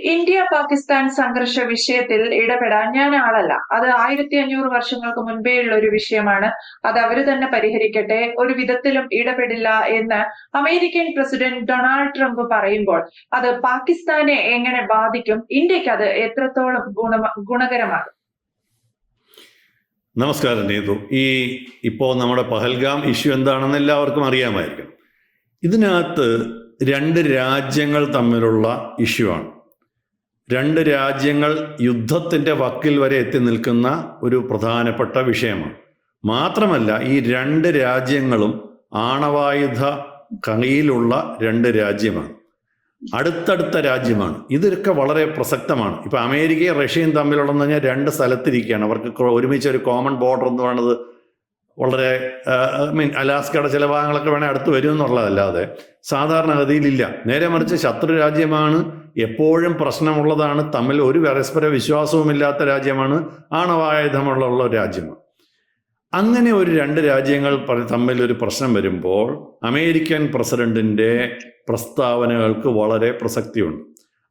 India Pakistan സംഘർഷ വിഷയത്തിൽ ഇടപെടാൻ ഞാൻ ആളല്ല. അത് ആയിരത്തി അഞ്ഞൂറ് വർഷങ്ങൾക്ക് മുൻപേ ഉള്ള ഒരു വിഷയമാണ്. അത് അവർ തന്നെ പരിഹരിക്കട്ടെ. ഒരു വിധത്തിലും ഇടപെടില്ല എന്ന് അമേരിക്കൻ പ്രസിഡന്റ് ഡൊണാൾഡ് ട്രംപ് പറയുമ്പോൾ അത് പാകിസ്ഥാനെ എങ്ങനെ ബാധിക്കും? ഇന്ത്യയ്ക്ക് അത് എത്രത്തോളം ഗുണ ഗുണകരമാകും? നമസ്കാരം നീതു. ഈ ഇപ്പോൾ നമ്മുടെ പഹൽഗാം ഇഷ്യൂ എന്താണെന്ന് എല്ലാവർക്കും അറിയാമായിരിക്കും. ഇതിനകത്ത് രണ്ട് രാജ്യങ്ങൾ തമ്മിലുള്ള ഇഷ്യൂ ആണ്. രണ്ട് രാജ്യങ്ങൾ യുദ്ധത്തിന്റെ വക്കിൽ വരെ എത്തി നിൽക്കുന്ന ഒരു പ്രധാനപ്പെട്ട വിഷയമാണ്. മാത്രമല്ല ഈ രണ്ട് രാജ്യങ്ങളും ആണവായുധ കയ്യിലുള്ള രണ്ട് രാജ്യമാണ്. അടുത്തടുത്ത രാജ്യമാണ്. ഇതൊക്കെ വളരെ പ്രസക്തമാണ്. ഇപ്പൊ അമേരിക്കയും റഷ്യയും തമ്മിലുള്ളതെന്ന് പറഞ്ഞാൽ രണ്ട് സ്ഥലത്തിരിക്കുകയാണ്. അവർക്ക് ഒരുമിച്ച് ഒരു കോമൺ ബോർഡർ എന്ന് പറയുന്നത് വളരെ ഐ മീൻ അലാസ്കയുടെ ചില ഭാഗങ്ങളൊക്കെ വേണേൽ അടുത്ത് വരും എന്നുള്ളതല്ലാതെ സാധാരണഗതിയിലില്ല നേരെ മറിച്ച് ശത്രു രാജ്യമാണ് എപ്പോഴും പ്രശ്നമുള്ളതാണ് തമ്മിൽ ഒരു പരസ്പര വിശ്വാസവുമില്ലാത്ത രാജ്യമാണ് ആണവായുധമുള്ള രാജ്യമാണ്. അങ്ങനെ ഒരു രണ്ട് രാജ്യങ്ങൾ തമ്മിൽ ഒരു പ്രശ്നം വരുമ്പോൾ അമേരിക്കൻ പ്രസിഡന്റിന്റെ പ്രസ്താവനകൾക്ക് വളരെ പ്രസക്തിയുണ്ട്.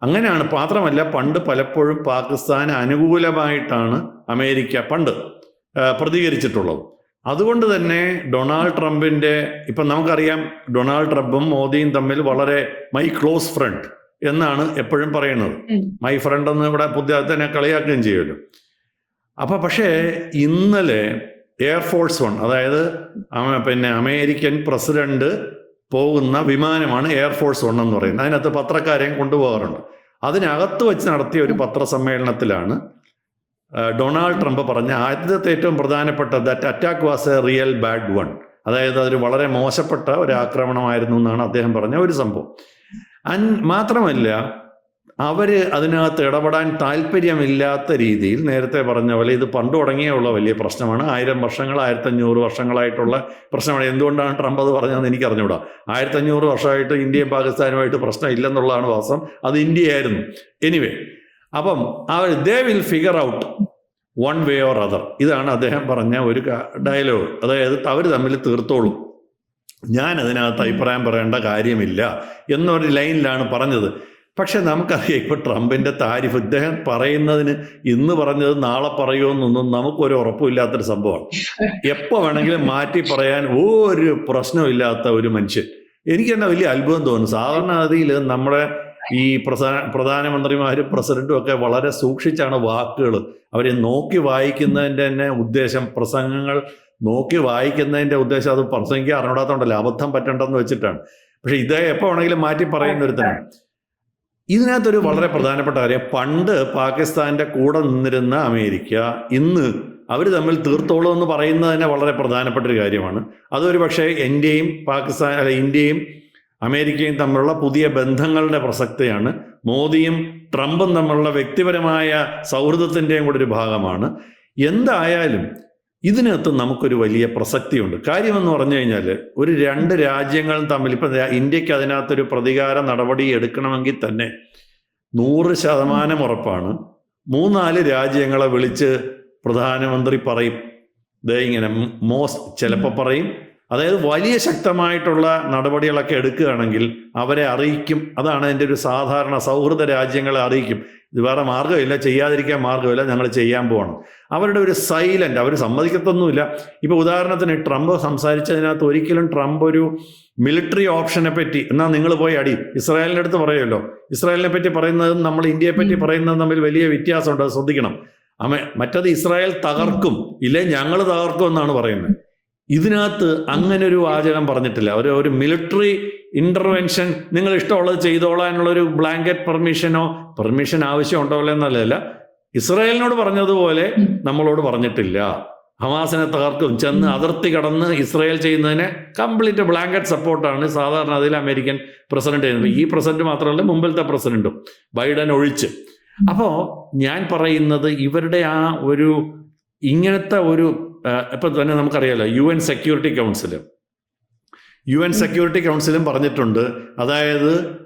അങ്ങനെയാണ് മാത്രമല്ല പണ്ട് പലപ്പോഴും പാകിസ്ഥാന് അനുകൂലമായിട്ടാണ് അമേരിക്ക പണ്ട് പ്രതികരിച്ചിട്ടുള്ളത്. അതുകൊണ്ട് തന്നെ ഡൊണാൾഡ് ട്രംപിന്റെ ഇപ്പം നമുക്കറിയാം ഡൊണാൾഡ് ട്രംപും മോദിയും തമ്മിൽ വളരെ മൈ ക്ലോസ് ഫ്രണ്ട് എന്നാണ് എപ്പോഴും പറയുന്നത്. മൈ ഫ്രണ്ട് എന്ന് ഇവിടെ പുതിയ തന്നെ കളിയാക്കുകയും ചെയ്യുമല്ലോ. അപ്പൊ പക്ഷേ ഇന്നലെ എയർഫോഴ്സ് വൺ അതായത് പിന്നെ അമേരിക്കൻ പ്രസിഡന്റ് പോകുന്ന വിമാനമാണ് എയർഫോഴ്സ് വൺ എന്ന് പറയുന്നത്. അതിനകത്ത് പത്രക്കാരെയും കൊണ്ടുപോകാറുണ്ട്. അതിനകത്ത് വെച്ച് നടത്തിയ ഒരു പത്രസമ്മേളനത്തിലാണ് ഡൊണാൾഡ് ട്രംപ് പറഞ്ഞ ആദ്യത്തെ ഏറ്റവും പ്രധാനപ്പെട്ട that attack was a real bad one അതായത് അതൊരു വളരെ മോശപ്പെട്ട ഒരു ആക്രമണമായിരുന്നു എന്നാണ് അദ്ദേഹം പറഞ്ഞ ഒരു സംഭവം. അൻ മാത്രമല്ല അവർ അതിനകത്ത് ഇടപെടാൻ താല്പര്യമില്ലാത്ത രീതിയിൽ നേരത്തെ പറഞ്ഞ പോലെ ഇത് പണ്ട് തുടങ്ങിയുള്ള വലിയ പ്രശ്നമാണ്. ആയിരം വർഷങ്ങൾ ആയിരത്തഞ്ഞൂറ് വർഷങ്ങളായിട്ടുള്ള പ്രശ്നമാണ്. എന്തുകൊണ്ടാണ് ട്രംപ് അത് പറഞ്ഞതെന്ന് എനിക്ക് അറിഞ്ഞുകൂടാ ആയിരത്തഞ്ഞൂറ് വർഷമായിട്ട് ഇന്ത്യയും പാകിസ്ഥാനുമായിട്ട് പ്രശ്നം ഇല്ലെന്നുള്ളതാണ് വാസം അത് ഇന്ത്യയായിരുന്നു. എനിവേ അപ്പം അവർ they will figure out one way or other ഇതാണ് അദ്ദേഹം പറഞ്ഞ ഒരു ഡയലോഗ് അതായത് അവർ തമ്മിൽ തീർത്തോളും. ഞാൻ അതിനകത്ത് അഭിപ്രായം പറയേണ്ട കാര്യമില്ല എന്നൊരു ലൈനിലാണ് പറഞ്ഞത്. പക്ഷെ നമുക്കറിയാം ഇപ്പൊ ട്രംപിന്റെ താരിഫ് ഇദ്ദേഹം പറയുന്നതിന് ഇന്ന് പറഞ്ഞത് നാളെ പറയുമെന്നൊന്നും നമുക്കൊരു ഉറപ്പുമില്ലാത്തൊരു സംഭവമാണ്. എപ്പോൾ വേണമെങ്കിലും മാറ്റി പറയാൻ ഒരു പ്രശ്നമില്ലാത്ത ഒരു മനുഷ്യൻ. എനിക്ക് തന്നെ വലിയ അത്ഭുതം തോന്നുന്നു. സാധാരണഗതിയിൽ നമ്മുടെ ഈ പ്രധാന പ്രധാനമന്ത്രിമാരും പ്രസിഡന്റും ഒക്കെ വളരെ സൂക്ഷിച്ചാണ് വാക്കുകൾ. അവരെ നോക്കി വായിക്കുന്നതിന്റെ തന്നെ ഉദ്ദേശം പ്രസംഗങ്ങൾ നോക്കി വായിക്കുന്നതിന്റെ ഉദ്ദേശം അത് പ്രസംഗിക്കാൻ അറിഞ്ഞൂടാത്തോണ്ടല്ലോ അബദ്ധം പറ്റണ്ടെന്ന് വെച്ചിട്ടാണ്. പക്ഷെ ഇത് എപ്പോൾ വേണമെങ്കിലും മാറ്റി പറയുന്ന ഒരുത്തനാണ്. ഇതിനകത്തൊരു വളരെ പ്രധാനപ്പെട്ട കാര്യം പണ്ട് പാകിസ്ഥാന്റെ കൂടെ നിന്നിരുന്ന അമേരിക്ക ഇന്ന് അവർ തമ്മിൽ തീർത്തോളൂ എന്ന് പറയുന്നത് തന്നെ വളരെ പ്രധാനപ്പെട്ട ഒരു കാര്യമാണ്. അതൊരു പക്ഷേ ഇന്ത്യയും പാകിസ്ഥാൻ അല്ല ഇന്ത്യയും അമേരിക്കയും തമ്മിലുള്ള പുതിയ ബന്ധങ്ങളുടെ പ്രസക്തിയാണ്. മോദിയും ട്രംപും തമ്മിലുള്ള വ്യക്തിപരമായ സൗഹൃദത്തിന്റെയും കൂടെ ഒരു ഭാഗമാണ്. എന്തായാലും ഇതിനകത്ത് നമുക്കൊരു വലിയ പ്രസക്തിയുണ്ട്. കാര്യമെന്ന് പറഞ്ഞു കഴിഞ്ഞാൽ ഒരു രണ്ട് രാജ്യങ്ങളും തമ്മിൽ ഇപ്പം ഇന്ത്യയ്ക്ക് അതിനകത്തൊരു പ്രതികാര നടപടി എടുക്കണമെങ്കിൽ തന്നെ നൂറ് ശതമാനം ഉറപ്പാണ്. മൂന്നാൽ രാജ്യങ്ങളെ വിളിച്ച് പ്രധാനമന്ത്രി പറയും. ദേ ഇങ്ങനെ മോസ് ചിലപ്പോൾ പറയും. അതായത് വലിയ ശക്തമായിട്ടുള്ള നടപടികളൊക്കെ എടുക്കുകയാണെങ്കിൽ അവരെ അറിയിക്കും. അതാണ് എന്റെ ഒരു സാധാരണ സൗഹൃദ രാജ്യങ്ങളെ അറിയിക്കും. ഇത് വേറെ മാർഗമില്ല ചെയ്യാതിരിക്കാൻ മാർഗമില്ല ഞങ്ങൾ ചെയ്യാൻ പോകണം അവരുടെ ഒരു സൈലന്റ് അവർ സമ്മതിക്കത്തൊന്നുമില്ല. ഇപ്പൊ ഉദാഹരണത്തിന് ട്രംപ് സംസാരിച്ചതിനകത്ത് ഒരിക്കലും ട്രംപ് ഒരു മിലിറ്ററി ഓപ്ഷനെ പറ്റി എന്നാൽ നിങ്ങൾ പോയി അടി. ഇസ്രായേലിന്റെ അടുത്ത് പറയുമല്ലോ. ഇസ്രായേലിനെ പറ്റി പറയുന്നതും നമ്മൾ ഇന്ത്യയെ പറ്റി പറയുന്നതും തമ്മിൽ വലിയ വ്യത്യാസമുണ്ട് അത് ശ്രദ്ധിക്കണം. അമ്മ മറ്റത് ഇസ്രായേൽ തകർക്കും. ഇല്ലേ ഞങ്ങൾ തകർക്കും എന്നാണ് പറയുന്നത്. ഇതിനകത്ത് അങ്ങനെ ഒരു വാചകം പറഞ്ഞിട്ടില്ല. ഒരു ഒരു മിലിറ്ററി ഇന്റർവെൻഷൻ നിങ്ങൾ ഇഷ്ടമുള്ളത് ചെയ്തോളാനുള്ള ഒരു ബ്ലാങ്കറ്റ് പെർമിഷനോ പെർമിഷൻ ആവശ്യമുണ്ടോ എന്നല്ല ഇസ്രായേലിനോട് പറഞ്ഞതുപോലെ നമ്മളോട് പറഞ്ഞിട്ടില്ല. ഹമാസിനെ തകർക്കും ചെന്ന് അതിർത്തി കടന്ന് ഇസ്രായേൽ ചെയ്യുന്നതിന് കംപ്ലീറ്റ് ബ്ലാങ്കറ്റ് സപ്പോർട്ടാണ് സാധാരണ അതിൽ അമേരിക്കൻ പ്രസിഡന്റ് ചെയ്യുന്നത്. ഈ പ്രസിഡന്റ് മാത്രമല്ല മുമ്പിലത്തെ പ്രസിഡന്റും ബൈഡൻ ഒഴിച്ച്. അപ്പോൾ ഞാൻ പറയുന്നത് ഇവരുടെ ആ ഒരു ഇങ്ങനത്തെ ഒരു ഇപ്പം തന്നെ നമുക്കറിയാലോ U N security council U N security കൗൺസിലും പറഞ്ഞിട്ടുണ്ട് അതായത്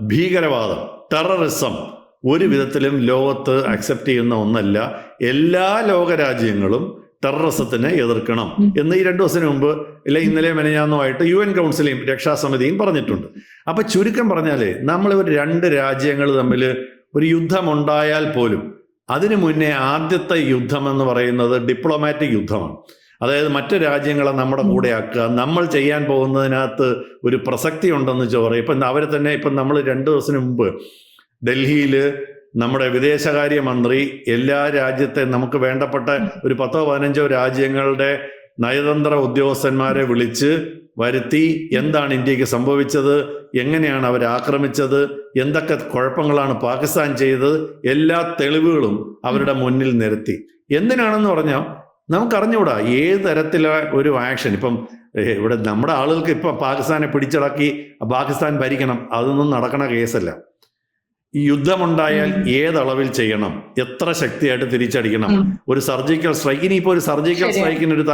ഭീകരവാദം ടെററിസം ഒരു വിധത്തിലും ലോകത്ത് അക്സെപ്റ്റ് ചെയ്യുന്ന ഒന്നല്ല. എല്ലാ ലോകരാജ്യങ്ങളും ടെററിസത്തിനെ എതിർക്കണം. എന്ന് ഈ രണ്ടു ദിവസത്തിന് മുമ്പ് ഇല്ല ഇന്നലെ മെനഞ്ഞാന്നുമായിട്ട് യു എൻ കൗൺസിലും രക്ഷാസമിതിയും പറഞ്ഞിട്ടുണ്ട്. അപ്പൊ ചുരുക്കം പറഞ്ഞാലേ നമ്മൾ ഒരു രണ്ട് രാജ്യങ്ങൾ തമ്മിൽ ഒരു യുദ്ധമുണ്ടായാൽ പോലും അതിനു മുന്നേ ആദ്യത്തെ യുദ്ധം എന്ന് പറയുന്നത് ഡിപ്ലോമാറ്റിക് യുദ്ധമാണ്. അതായത് മറ്റു രാജ്യങ്ങളെ നമ്മുടെ കൂടെ ആക്കുക നമ്മൾ ചെയ്യാൻ പോകുന്നതിനകത്ത് ഒരു പ്രസക്തി ഉണ്ടെന്ന് പറയും. ഇപ്പം അവരെ തന്നെ ഇപ്പം നമ്മൾ രണ്ട് ദിവസം മുമ്പ് ഡൽഹിയിൽ നമ്മുടെ വിദേശകാര്യമന്ത്രി എല്ലാ രാജ്യത്തെ നമുക്ക് വേണ്ടപ്പെട്ട ഒരു പത്തോ പതിനഞ്ചോ രാജ്യങ്ങളുടെ നയതന്ത്ര ഉദ്യോഗസ്ഥന്മാരെ വിളിച്ച് വരുത്തി എന്താണ് ഇന്ത്യയ്ക്ക് സംഭവിച്ചത്? എങ്ങനെയാണ് അവർ ആക്രമിച്ചത്? എന്തൊക്കെ കുഴപ്പങ്ങളാണ് പാകിസ്ഥാൻ ചെയ്തത്? എല്ലാ തെളിവുകളും അവരുടെ മുന്നിൽ നിരത്തി. എന്തിനാണെന്ന് പറഞ്ഞാൽ നമുക്കറിഞ്ഞുകൂടാ ഏത് തരത്തിലെ ഒരു ആക്ഷൻ ഇപ്പം ഇവിടെ നമ്മുടെ ആളുകൾക്ക് ഇപ്പം പാകിസ്ഥാനെ പിടിച്ചടക്കി പാകിസ്ഥാൻ ഭരിക്കണം അതൊന്നും നടക്കണ കേസല്ല യുദ്ധമുണ്ടായാൽ ഏതളവിൽ ചെയ്യണം? എത്ര ശക്തിയായിട്ട് തിരിച്ചടിക്കണം? ഒരു സർജിക്കൽ സ്ട്രൈക്ക് ഇനിയിപ്പോൾ ഒരു സർജിക്കൽ സ്ട്രൈക്കിന് ഒരു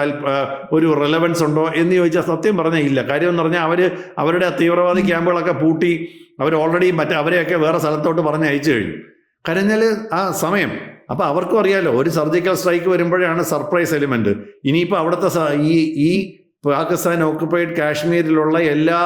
ഒരു റിലവൻസ് ഉണ്ടോ എന്ന് ചോദിച്ചാൽ സത്യം പറഞ്ഞേ ഇല്ല. കാര്യം എന്ന് പറഞ്ഞാൽ അവർ അവരുടെ തീവ്രവാദി ക്യാമ്പുകളൊക്കെ പൂട്ടി അവർ ഓൾറെഡി മറ്റേ അവരെയൊക്കെ വേറെ സ്ഥലത്തോട്ട് പറഞ്ഞ് അയച്ചു കഴിഞ്ഞു. കരഞ്ഞാൽ ആ സമയം. അപ്പൊ അവർക്കും അറിയാലോ ഒരു സർജിക്കൽ സ്ട്രൈക്ക് വരുമ്പോഴാണ് സർപ്രൈസ് എലിമെന്റ്. ഇനിയിപ്പോൾ അവിടുത്തെ ഈ ഈ പാകിസ്ഥാൻ ഓക്കുപ്പൈഡ് കാശ്മീരിലുള്ള എല്ലാ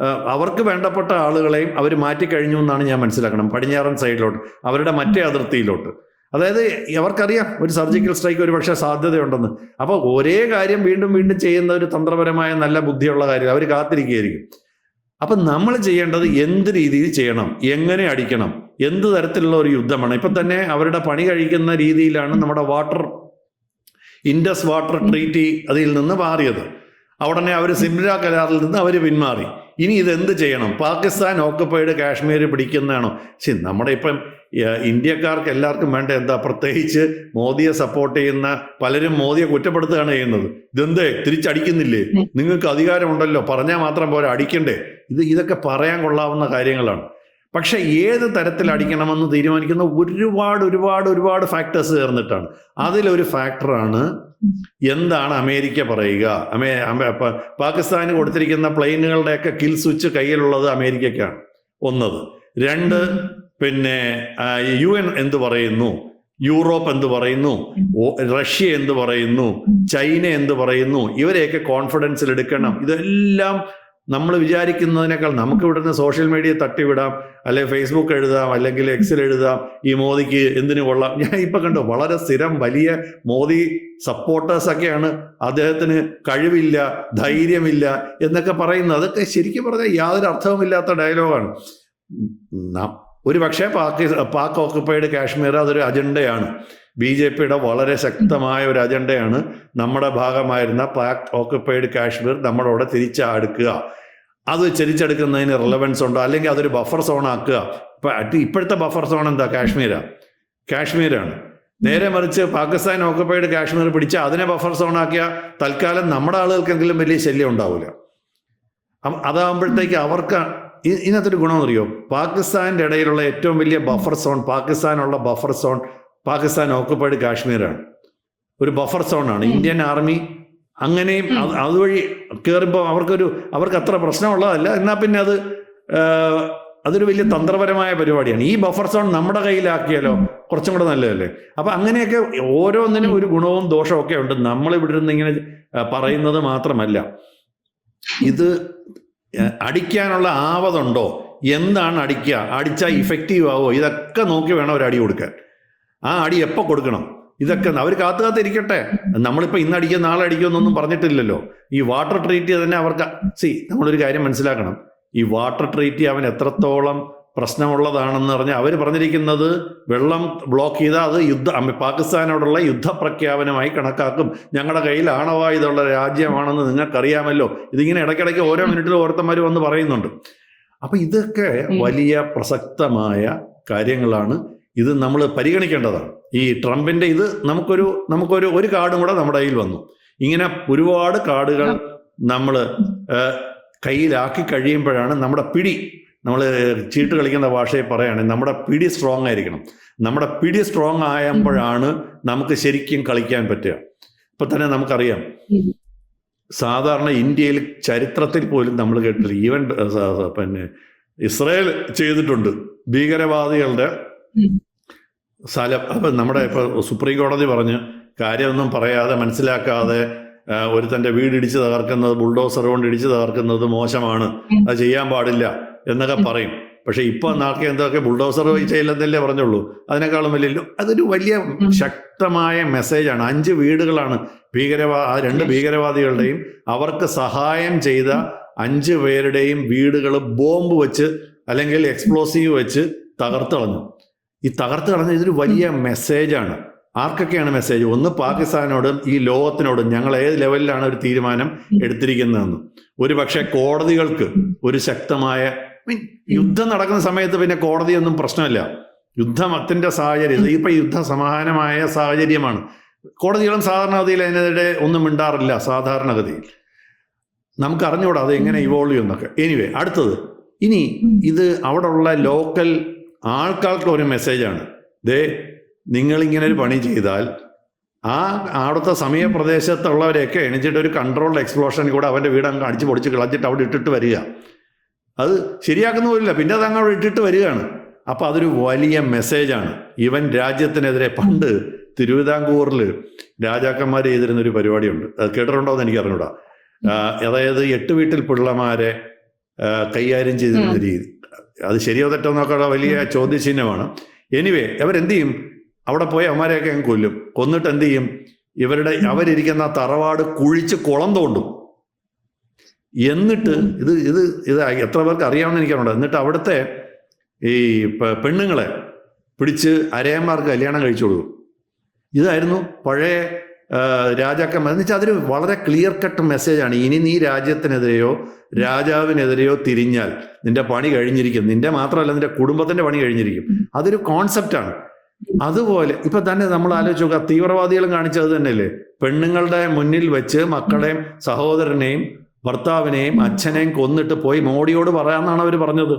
അവർക്ക് വേണ്ടപ്പെട്ട ആളുകളെയും അവർ മാറ്റിക്കഴിഞ്ഞു എന്നാണ് ഞാൻ മനസ്സിലാക്കണം. പടിഞ്ഞാറൻ സൈഡിലോട്ട്. അവരുടെ മറ്റേ അതിർത്തിയിലോട്ട്. അതായത് അവർക്കറിയാം ഒരു സർജിക്കൽ സ്ട്രൈക്ക് ഒരു പക്ഷേ സാധ്യതയുണ്ടെന്ന്. അപ്പോൾ ഒരേ കാര്യം വീണ്ടും വീണ്ടും ചെയ്യുന്ന ഒരു തന്ത്രപരമായ നല്ല ബുദ്ധിയുള്ള കാര്യം അവർ കാത്തിരിക്കുകയായിരിക്കും. അപ്പം നമ്മൾ ചെയ്യേണ്ടത് എന്ത് രീതിയിൽ ചെയ്യണം? എങ്ങനെ അടിക്കണം? എന്ത് തരത്തിലുള്ള ഒരു യുദ്ധമാണ്? ഇപ്പം തന്നെ അവരുടെ പണി കഴിക്കുന്ന രീതിയിലാണ് നമ്മുടെ വാട്ടർ ഇൻഡസ് വാട്ടർ ട്രീറ്റി അതിൽ നിന്ന് മാറിയത്. ഉടനെ അവർ സിംല കരാറിൽ നിന്ന് അവർ പിന്മാറി. ഇനി ഇതെന്ത് ചെയ്യണം? പാകിസ്ഥാൻ ഓക്കുപ്പൈഡ് കാശ്മീർ പിടിക്കുന്നതാണോ? ശരി നമ്മുടെ ഇപ്പം ഇന്ത്യക്കാർക്ക് എല്ലാവർക്കും വേണ്ട എന്താ? പ്രത്യേകിച്ച് മോദിയെ സപ്പോർട്ട് ചെയ്യുന്ന പലരും മോദിയെ കുറ്റപ്പെടുത്തുകയാണ് ചെയ്യുന്നത്. ഇതെന്തേ? തിരിച്ചടിക്കുന്നില്ലേ? നിങ്ങൾക്ക് അധികാരമുണ്ടല്ലോ. പറഞ്ഞാൽ മാത്രം പോരാ അടിക്കണ്ടേ? ഇത് ഇതൊക്കെ പറയാൻ കൊള്ളാവുന്ന കാര്യങ്ങളാണ്. പക്ഷെ ഏത് തരത്തിൽ അടിക്കണമെന്ന് തീരുമാനിക്കുന്ന ഒരുപാട് ഒരുപാട് ഒരുപാട് ഫാക്ടേഴ്സ് ചേർന്നിട്ടാണ്. അതിലൊരു ഫാക്ടറാണ് എന്താണ് അമേരിക്ക പറയുക. അമേ പാകിസ്ഥാന് കൊടുത്തിരിക്കുന്ന പ്ലെയിനുകളുടെയൊക്കെ കിൽ സ്വിച്ച് കയ്യിലുള്ളത് അമേരിക്കയ്ക്കാണ്. ഒന്നത്. രണ്ട് പിന്നെ യു എൻ എന്ത് പറയുന്നു? യൂറോപ്പ് എന്ത് പറയുന്നു? റഷ്യ എന്ത് പറയുന്നു? ചൈന എന്ത് പറയുന്നു? ഇവരെയൊക്കെ കോൺഫിഡൻസിൽ എടുക്കണം. ഇതെല്ലാം നമ്മൾ വിചാരിക്കുന്നതിനേക്കാൾ നമുക്ക് ഇവിടുന്ന് സോഷ്യൽ മീഡിയ തട്ടിവിടാം. അല്ലെ ഫേസ്ബുക്ക് എഴുതാം അല്ലെങ്കിൽ എക്സിൽ എഴുതാം ഈ മോദിക്ക് എന്തിനു കൊള്ളാം. ഞാൻ ഇപ്പൊ കണ്ടു വളരെ സ്ഥിരം വലിയ മോദി സപ്പോർട്ടേഴ്സൊക്കെയാണ് അദ്ദേഹത്തിന് കഴിവില്ല ധൈര്യമില്ല എന്നൊക്കെ പറയുന്നത്. അതൊക്കെ ശരിക്കും പറഞ്ഞാൽ യാതൊരു അർത്ഥവുമില്ലാത്ത ഡയലോഗാണ് ഒരു പക്ഷേ പാകി പാക് ഓക്കുപ്പൈഡ് കാശ്മീർ അതൊരു അജണ്ടയാണ് ബി ജെ പിയുടെ വളരെ ശക്തമായ ഒരു അജണ്ടയാണ് നമ്മുടെ ഭാഗമായിരുന്ന പാക് ഓക്കുപ്പൈഡ് കാശ്മീർ നമ്മളോട് തിരിച്ചടുക്കുക. അത് ചരിച്ചെടുക്കുന്നതിന് റിലവൻസ് ഉണ്ടോ? അല്ലെങ്കിൽ അതൊരു ബഫർ സോൺ ആക്കുക. ഇപ്പൊ ഇപ്പോഴത്തെ ബഫർ സോൺ എന്താ? കാശ്മീരാണ് കാശ്മീരാണ്. നേരെ മറിച്ച് പാകിസ്ഥാൻ ഓക്കുപ്പൈഡ് കാശ്മീർ പിടിച്ച അതിനെ ബഫർ സോൺ ആക്കിയ തൽക്കാലം നമ്മുടെ ആളുകൾക്കെങ്കിലും വലിയ ശല്യം ഉണ്ടാവില്ല അതാകുമ്പോഴത്തേക്ക് അവർക്ക് ഇ- ഗുണം അറിയോ? പാകിസ്ഥാന്റെ ഇടയിലുള്ള ഏറ്റവും വലിയ ബഫർ സോൺ പാകിസ്ഥാനുള്ള ബഫർ സോൺ പാകിസ്ഥാൻ ഓക്കുപ്പൈഡ് കാശ്മീരാണ്. ഒരു ബഫർ സോണാണ് ആണ്. ഇന്ത്യൻ ആർമി അങ്ങനെയും അത് അതുവഴി കയറുമ്പോൾ അവർക്കൊരു അവർക്ക് അത്ര പ്രശ്നമുള്ളതല്ല. എന്നാൽ പിന്നെ അത് അതൊരു വലിയ തന്ത്രപരമായ പരിപാടിയാണ്. ഈ ബഫർ സോൺ നമ്മുടെ കയ്യിലാക്കിയാലോ കുറച്ചും കൂടെ നല്ലതല്ലേ? അപ്പൊ അങ്ങനെയൊക്കെ ഓരോന്നിനും ഒരു ഗുണവും ദോഷവും ഒക്കെ ഉണ്ട്. നമ്മൾ ഇവിടെ ഇരുന്ന് ഇങ്ങനെ പറയുന്നത് മാത്രമല്ല. ഇത് അടിക്കാനുള്ള ആവതുണ്ടോ? എന്താണ് അടിക്കുക? അടിച്ചാൽ ഇഫക്റ്റീവ് ആവോ? ഇതൊക്കെ നോക്കി വേണം ഒരു അടി കൊടുക്കാൻ. ആ അടി എപ്പോൾ കൊടുക്കണം? ഇതൊക്കെ അവർ കാത്തു കാത്തിരിക്കട്ടെ നമ്മളിപ്പോൾ ഇന്ന് അടിക്കുക നാളെ അടിക്കുമെന്നൊന്നും പറഞ്ഞിട്ടില്ലല്ലോ. ഈ വാട്ടർ ട്രീറ്റ് തന്നെ അവർക്ക് സി നമ്മളൊരു കാര്യം മനസ്സിലാക്കണം. ഈ വാട്ടർ ട്രീറ്റ് അവൻ എത്രത്തോളം പ്രശ്നമുള്ളതാണെന്ന് പറഞ്ഞാൽ അവർ പറഞ്ഞിരിക്കുന്നത് വെള്ളം ബ്ലോക്ക് ചെയ്താൽ അത് യുദ്ധ പാകിസ്ഥാനോടുള്ള യുദ്ധപ്രഖ്യാപനമായി കണക്കാക്കും. ഞങ്ങളുടെ കയ്യിൽ ആണവായുധമുള്ള രാജ്യമാണെന്ന് നിങ്ങൾക്കറിയാമല്ലോ. ഇതിങ്ങനെ ഇടയ്ക്കിടയ്ക്ക് ഓരോ മിനിറ്റിലും ഓരോരുത്തന്മാർ വന്ന് പറയുന്നുണ്ട്. അപ്പം ഇതൊക്കെ. വലിയ പ്രസക്തമായ കാര്യങ്ങളാണ്. ഇത് നമ്മൾ പരിഗണിക്കേണ്ടതാണ്. ഈ ട്രംപിന്റെ ഇത് നമുക്കൊരു നമുക്കൊരു ഒരു കാർഡും കൂടെ നമ്മുടെ കയ്യിൽ വന്നു. ഇങ്ങനെ ഒരുപാട് കാർഡുകൾ നമ്മൾ കയ്യിലാക്കി കഴിയുമ്പോഴാണ് നമ്മുടെ പിടി നമ്മൾ ചീട്ട് കളിക്കുന്ന ഭാഷയിൽ പറയുകയാണെങ്കിൽ നമ്മുടെ പിടി സ്ട്രോങ് ആയിരിക്കണം. നമ്മുടെ പിടി സ്ട്രോങ് ആയപ്പോഴാണ് നമുക്ക് ശരിക്കും കളിക്കാൻ പറ്റുക. ഇപ്പൊ തന്നെ നമുക്കറിയാം. സാധാരണ ഇന്ത്യയിൽ ചരിത്രത്തിൽ പോലും നമ്മൾ കേട്ടില്ല ഈവൻ പിന്നെ ഇസ്രായേൽ ചെയ്തിട്ടുണ്ട്. ഭീകരവാദികളുടെ. സ്ഥലം അപ്പൊ നമ്മുടെ ഇപ്പൊ സുപ്രീം കോടതി പറഞ്ഞ് കാര്യമൊന്നും പറയാതെ മനസ്സിലാക്കാതെ ഒരു ഒരുത്തന്റെ വീട് ഇടിച്ച് തകർക്കുന്നത് ബുൾഡോസർ കൊണ്ട് ഇടിച്ച് തകർക്കുന്നത് മോശമാണ്. അത് ചെയ്യാൻ പാടില്ല എന്നൊക്കെ പറയും. പക്ഷെ ഇപ്പൊ നാക്കി എന്തൊക്കെ ബുൾഡോസർ ചെയ്യില്ലെന്നല്ലേ പറഞ്ഞുള്ളൂ. അതിനേക്കാളും വലിയ അതൊരു വലിയ ശക്തമായ മെസ്സേജാണ്. അഞ്ച് വീടുകളാണ് ഭീകരവാ ആ രണ്ട് ഭീകരവാദികളുടെയും അവർക്ക് സഹായം ചെയ്ത അഞ്ച് പേരുടെയും വീടുകൾ ബോംബ് വെച്ച് അല്ലെങ്കിൽ എക്സ്പ്ലോസീവ് വെച്ച് തകർത്തു കളഞ്ഞു ഈ തകർത്ത് കളഞ്ഞ ഇതൊരു വലിയ മെസ്സേജാണ് ആർക്കൊക്കെയാണ് മെസ്സേജ് ഒന്ന് പാകിസ്ഥാനോടും ഈ ലോകത്തിനോടും ഞങ്ങൾ ഏത് ലെവലിലാണ് ഒരു തീരുമാനം എടുത്തിരിക്കുന്നതെന്ന്. ഒരു പക്ഷേ കോടതികൾക്ക് ഒരു ശക്തമായ മീൻ യുദ്ധം നടക്കുന്ന സമയത്ത് പിന്നെ കോടതിയൊന്നും പ്രശ്നമില്ല. യുദ്ധത്തിന്റെ സാഹചര്യം ഇപ്പം ഇപ്പൊ യുദ്ധ സമാനമായ സാഹചര്യമാണ്. കോടതികളും സാധാരണഗതിയിൽ അതിനെതിരെ ഒന്നും മിണ്ടാറില്ല സാധാരണഗതിയിൽ. നമുക്ക് അറിഞ്ഞുകൂടാ അത് എങ്ങനെ ഇവോൾവ് ചെയ്യുന്നൊക്കെ എനിവേ അടുത്തത്. ഇനി ഇത് അവിടെയുള്ള ലോക്കൽ ആൾക്കാർക്ക് ഒരു മെസ്സേജാണ്. ദേ നിങ്ങളിങ്ങനെ ഒരു പണി ചെയ്താൽ ആ അവിടുത്തെ സമയപ്രദേശത്തുള്ളവരെയൊക്കെ എണിച്ചിട്ട് ഒരു കൺട്രോൾഡ് എക്സ്പ്ലോഷൻ കൂടെ അവന്റെ വീട് അങ്ങ് അടിച്ച് പൊടിച്ച് കളഞ്ഞിട്ട് അവിടെ ഇട്ടിട്ട് വരിക. അത് ശരിയാക്കുന്ന പോലില്ല പിന്നെ അത് അങ്ങ് അവിടെ ഇട്ടിട്ട് വരികയാണ്. അപ്പം അതൊരു വലിയ മെസ്സേജാണ്. ഇവൻ രാജ്യത്തിനെതിരെ പണ്ട് തിരുവിതാംകൂറിൽ രാജാക്കന്മാർ ചെയ്തിരുന്ന ഒരു പരിപാടിയുണ്ട്. അത് കേട്ടിട്ടുണ്ടോ എന്ന് എനിക്ക് അറിഞ്ഞൂടാ അതായത് എട്ട് വീട്ടിൽ പിള്ളമാരെ കൈകാര്യം ചെയ്തിരുന്ന രീതി. അത് ശരിയോ തെറ്റോ എന്നൊക്കെയുള്ള വലിയ ചോദ്യചിഹ്നമാണ്. എനിവേ അവരെന്ത് ചെയ്യും അവിടെ പോയി അവന്മാരെയൊക്കെ അങ്ങ് കൊല്ലും. കൊന്നിട്ട് എന്ത് ചെയ്യും ഇവരുടെ അവരിരിക്കുന്ന തറവാട് കുഴിച്ച് കുളം തോണ്ടും. എന്നിട്ട് ഇത് ഇത് ഇത് എത്ര പേർക്ക് അറിയാമെന്ന് എനിക്കറിയണ്ട എന്നിട്ട് അവിടുത്തെ ഈ പെണ്ണുങ്ങളെ പിടിച്ച് അരയന്മാർക്ക് കല്യാണം കഴിച്ചു കൊടുക്കും. ഇതായിരുന്നു പഴയ രാജാക്കന്മാർ. എന്ന് വെച്ചാൽ അതൊരു വളരെ ക്ലിയർ കട്ട് മെസ്സേജാണ് ഇനി നീ രാജ്യത്തിനെതിരെയോ രാജാവിനെതിരെയോ തിരിഞ്ഞാൽ നിന്റെ പണി കഴിഞ്ഞിരിക്കും. നിന്റെ മാത്രമല്ല നിന്റെ കുടുംബത്തിന്റെ പണി കഴിഞ്ഞിരിക്കും. അതൊരു കോൺസെപ്റ്റാണ് അതുപോലെ ഇപ്പൊ തന്നെ നമ്മൾ ആലോചിച്ച് നോക്കുക തീവ്രവാദികളും കാണിച്ചത് തന്നെയല്ലേ? പെണ്ണുങ്ങളുടെ മുന്നിൽ വെച്ച് മക്കളെയും സഹോദരനെയും ഭർത്താവിനെയും അച്ഛനെയും കൊന്നിട്ട് പോയി മോഡിയോട് പറയാമെന്നാണ് അവർ പറഞ്ഞത്.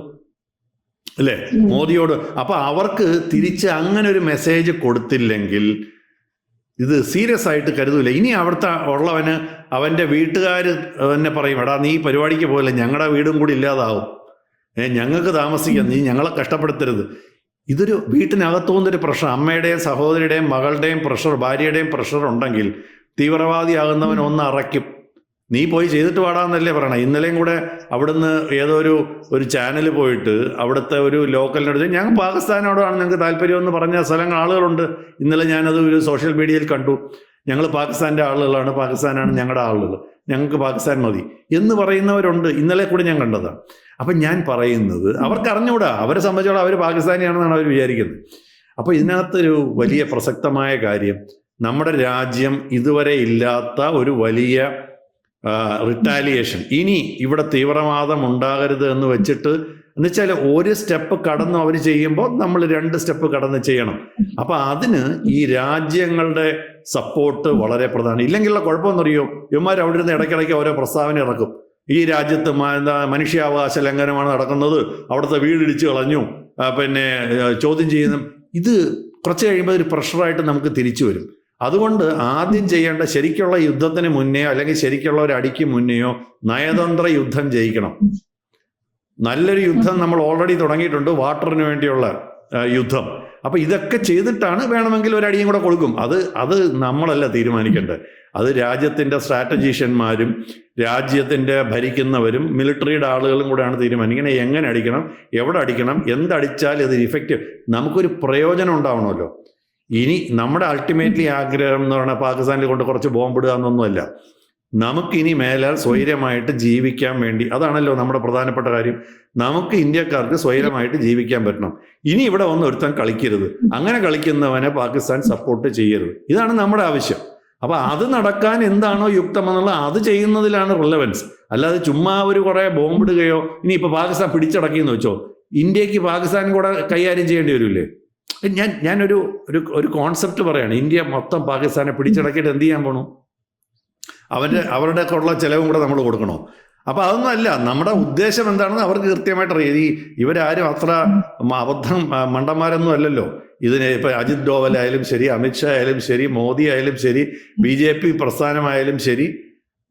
അല്ലേ? മോദിയോട്. അപ്പൊ അവർക്ക് തിരിച്ച് അങ്ങനെ ഒരു മെസ്സേജ് കൊടുത്തില്ലെങ്കിൽ ഇത് സീരിയസ് ആയിട്ട് കരുതൂല. ഇനി അവിടുത്തെ ഉള്ളവന് അവന്റെ വീട്ടുകാർ തന്നെ പറയും എടാ നീ പരിപാടിക്ക് പോകില്ല ഞങ്ങളുടെ വീടും കൂടി ഇല്ലാതാവും. ഏ ഞങ്ങൾക്ക് താമസിക്കാം. നീ ഞങ്ങളെ കഷ്ടപ്പെടുത്തരുത്. ഇതൊരു വീട്ടിനകത്തുനിന്നൊരു പ്രഷർ അമ്മയുടെയും സഹോദരിയുടെയും മകളുടെയും പ്രഷർ ഭാര്യയുടെയും പ്രഷർ ഉണ്ടെങ്കിൽ തീവ്രവാദിയാകുന്നവൻ ഒന്ന് അറയ്ക്കും. നീ പോയി ചെയ്തിട്ട് പാടാന്നല്ലേ പറയണം. ഇന്നലെയും കൂടെ അവിടുന്ന് ഏതോ ഒരു ഒരു ചാനൽ പോയിട്ട് അവിടുത്തെ ഒരു ലോക്കലിനടുത്ത് ഞങ്ങൾ പാകിസ്ഥാനോടാണ് ഞങ്ങൾക്ക് താല്പര്യമെന്ന് പറഞ്ഞ സ്ഥലങ്ങൾ ആളുകളുണ്ട്. ഇന്നലെ ഞാനത് ഒരു സോഷ്യൽ മീഡിയയിൽ കണ്ടു. ഞങ്ങൾ പാകിസ്ഥാന്റെ ആളുകളാണ് പാകിസ്ഥാനാണ് ഞങ്ങളുടെ ആളുകൾ. ഞങ്ങൾക്ക് പാകിസ്ഥാൻ മതി എന്ന് പറയുന്നവരുണ്ട്. ഇന്നലെ കൂടി ഞാൻ കണ്ടതാണ് അപ്പം ഞാൻ പറയുന്നത് അവർക്ക് അറിഞ്ഞുകൂടാ. അവരെ സംബന്ധിച്ചോളം അവർ പാകിസ്ഥാനിയാണെന്നാണ് അവർ വിചാരിക്കുന്നത്. അപ്പോൾ ഇതിനകത്തൊരു വലിയ പ്രസക്തമായ കാര്യം നമ്മുടെ രാജ്യം ഇതുവരെ ഇല്ലാത്ത ഒരു വലിയ റിട്ടാലിയേഷൻ ഇനി ഇവിടെ തീവ്രവാദം ഉണ്ടാകരുത് എന്ന് വെച്ചിട്ട് എന്ന് വെച്ചാൽ ഒരു സ്റ്റെപ്പ് കടന്ന് അവർ ചെയ്യുമ്പോൾ നമ്മൾ രണ്ട് സ്റ്റെപ്പ് കടന്ന് ചെയ്യണം. അപ്പൊ അതിന് ഈ രാജ്യങ്ങളുടെ സപ്പോർട്ട് വളരെ പ്രധാനം. ഇല്ലെങ്കിലുള്ള കുഴപ്പമെന്നറിയോ? ഇവന്മാർ അവിടെ ഇരുന്ന് ഇടയ്ക്കിടയ്ക്ക് ഓരോ പ്രസ്താവന ഇറക്കും. ഈ രാജ്യത്ത് മനുഷ്യാവകാശ ലംഘനമാണ് നടക്കുന്നത്. അവിടുത്തെ വീടിടിച്ച് കളഞ്ഞു. പിന്നെ ചോദ്യം ചെയ്യുന്ന ഇത് കുറച്ച് കഴിയുമ്പോൾ ഒരു പ്രഷറായിട്ട് നമുക്ക് തിരിച്ചു വരും. അതുകൊണ്ട് ആദ്യം ചെയ്യേണ്ട ശരിക്കുള്ള യുദ്ധത്തിന് മുന്നേ അല്ലെങ്കിൽ ശരിക്കുള്ള ഒരു അടിക്ക് മുന്നെയോ നയതന്ത്ര യുദ്ധം ജയിക്കണം. നല്ലൊരു യുദ്ധം നമ്മൾ ഓൾറെഡി തുടങ്ങിയിട്ടുണ്ട്. വാട്ടറിന് വേണ്ടിയുള്ള യുദ്ധം. അപ്പൊ ഇതൊക്കെ ചെയ്തിട്ടാണ് വേണമെങ്കിൽ ഒരു അടിയും കൂടെ കൊടുക്കും. അത് അത് നമ്മളല്ല തീരുമാനിക്കേണ്ടത്. അത് രാജ്യത്തിന്റെ സ്ട്രാറ്റജീഷ്യന്മാരും രാജ്യത്തിന്റെ ഭരിക്കുന്നവരും മിലിറ്ററിയുടെ ആളുകളും കൂടെയാണ് തീരുമാനിക്കുന്നത്. എങ്ങനെ അടിക്കണം എവിടെ അടിക്കണം എന്തടിച്ചാൽ ഇത് ഇഫക്റ്റീവ് നമുക്കൊരു പ്രയോജനം ഉണ്ടാവണമല്ലോ. ഇനി നമ്മുടെ അൾട്ടിമേറ്റ്ലി ആഗ്രഹം എന്ന് പറഞ്ഞാൽ പാകിസ്ഥാനിൽ കൊണ്ട് കുറച്ച് ബോംബിടുക എന്നൊന്നുമല്ല. നമുക്കിനി മേലാൽ സ്വൈര്യമായിട്ട് ജീവിക്കാൻ വേണ്ടി അതാണല്ലോ നമ്മുടെ പ്രധാനപ്പെട്ട കാര്യം. നമുക്ക് ഇന്ത്യക്കാർക്ക് സ്വൈര്യമായിട്ട് ജീവിക്കാൻ പറ്റണം. ഇനി ഇവിടെ വന്ന് ഒരുത്തൻ കളിക്കരുത്. അങ്ങനെ കളിക്കുന്നവനെ പാകിസ്ഥാൻ സപ്പോർട്ട് ചെയ്യരുത്. ഇതാണ് നമ്മുടെ ആവശ്യം. അപ്പൊ അത് നടക്കാൻ എന്താണോ യുക്തമെന്നുള്ള അത് ചെയ്യുന്നതിലാണ് റിലവൻസ് അല്ലാതെ ചുമ്മാ ഒരു കുറെ ബോംബിടുകയോ ഇനി ഇപ്പൊ പാകിസ്ഥാൻ പിടിച്ചടക്കിയെന്ന് വെച്ചോ ഇന്ത്യയ്ക്ക് പാകിസ്ഥാൻ കൂടെ കൈകാര്യം ചെയ്യേണ്ടി വരില്ലേ ഞാൻ ഞാനൊരു ഒരു ഒരു കോൺസെപ്റ്റ് പറയാണ്. ഇന്ത്യ മൊത്തം പാകിസ്ഥാനെ പിടിച്ചടക്കിയിട്ട് എന്ത് ചെയ്യാൻ പോണു? അവരുടെ അവരുടെ ഉള്ള ചിലവും കൂടെ നമ്മൾ കൊടുക്കണോ? അപ്പം അതൊന്നും അല്ല. നമ്മുടെ ഉദ്ദേശം എന്താണെന്ന് അവർക്ക് കൃത്യമായിട്ട് അറിയാം. ഈ ഇവരാരും അത്ര അബദ്ധം മണ്ടന്മാരൊന്നും അല്ലല്ലോ. ഇതിനെ ഇപ്പം അജിത് ഡോവൽ ആയാലും ശരി അമിത്ഷാ ആയാലും ശരി മോദി ആയാലും ശരി ബി ജെ പി പ്രസ്ഥാനമായാലും ശരി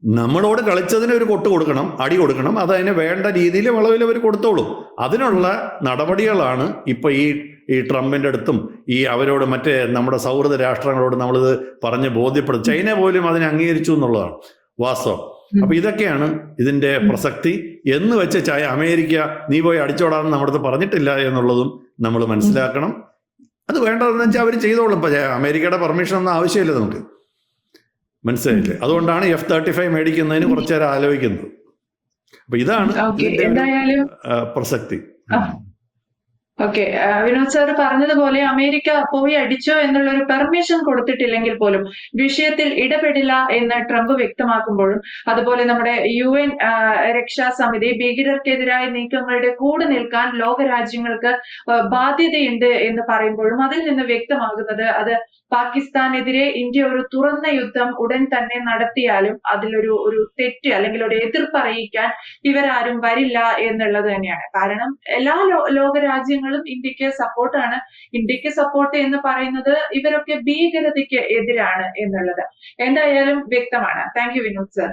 നമ്മളോട് കളിച്ചതിന് ഒരു കൊട്ട് കൊടുക്കണം അടി കൊടുക്കണം. അത് വേണ്ട രീതിയിൽ വളവിൽ അവർ കൊടുത്തോളും. അതിനുള്ള നടപടികളാണ് ഇപ്പം ഈ ഈ ട്രംപിന്റെ അടുത്തും ഈ അവരോട് മറ്റേ നമ്മുടെ സൗഹൃദ രാഷ്ട്രങ്ങളോട് നമ്മളിത് പറഞ്ഞ് ബോധ്യപ്പെടും. ചൈന പോലും അതിനെ അംഗീകരിച്ചു എന്നുള്ളതാണ് വാസ്തവം. അപ്പൊ ഇതൊക്കെയാണ് ഇതിന്റെ പ്രസക്തി. എന്ന് വെച്ച് ചായ അമേരിക്ക നീ പോയി അടിച്ചോടാന്ന് നമ്മുടെ പറഞ്ഞിട്ടില്ല എന്നുള്ളതും നമ്മൾ മനസ്സിലാക്കണം. അത് വേണ്ടതെന്ന് വെച്ചാൽ അവർ ചെയ്തോളും. ഇപ്പൊ അമേരിക്കയുടെ പെർമിഷൻ ഒന്നും ആവശ്യമില്ല നമുക്ക്. മനസ്സിലായില്ലേ? അതുകൊണ്ടാണ് എഫ് തേർട്ടി ഫൈവ് മേടിക്കുന്നതിന് കുറച്ചേരം ആലോചിക്കുന്നത്. അപ്പൊ ഇതാണ് പ്രസക്തി. ഓക്കെ വിനോദ് സാർ പറഞ്ഞതുപോലെ അമേരിക്ക പോയി അടിച്ചോ എന്നുള്ള ഒരു പെർമിഷൻ കൊടുത്തിട്ടില്ലെങ്കിൽ പോലും വിഷയത്തിൽ ഇടപെടില്ല എന്ന് ട്രംപ് വ്യക്തമാക്കുമ്പോഴും അതുപോലെ നമ്മുടെ യു എൻ രക്ഷാസമിതി ഭീകരർക്കെതിരായ നീക്കങ്ങളുടെ കൂടെ നിൽക്കാൻ ലോകരാജ്യങ്ങൾക്ക് ബാധ്യതയുണ്ട് എന്ന് പറയുമ്പോഴും അതിൽ നിന്ന് വ്യക്തമാകുന്നത് അത് പാകിസ്ഥാനെതിരെ ഇന്ത്യ ഒരു തുറന്ന യുദ്ധം ഉടൻ തന്നെ നടത്തിയാലും അതിലൊരു ഒരു തെറ്റ് അല്ലെങ്കിൽ ഒരു എതിർപ്പ് അറിയിക്കാൻ ഇവരാരും വരില്ല എന്നുള്ളത് തന്നെയാണ്. കാരണം എല്ലാ ലോ രാജ്യങ്ങളും ഇന്ത്യയ്ക്ക് സപ്പോർട്ടാണ്. ഇന്ത്യയ്ക്ക് സപ്പോർട്ട് എന്ന് പറയുന്നത് ഇവരൊക്കെ ഭീകരതയ്ക്ക് എതിരാണ് എന്നുള്ളത്. എന്തായാലും വ്യക്തമാണ്. Thank you Vinod sir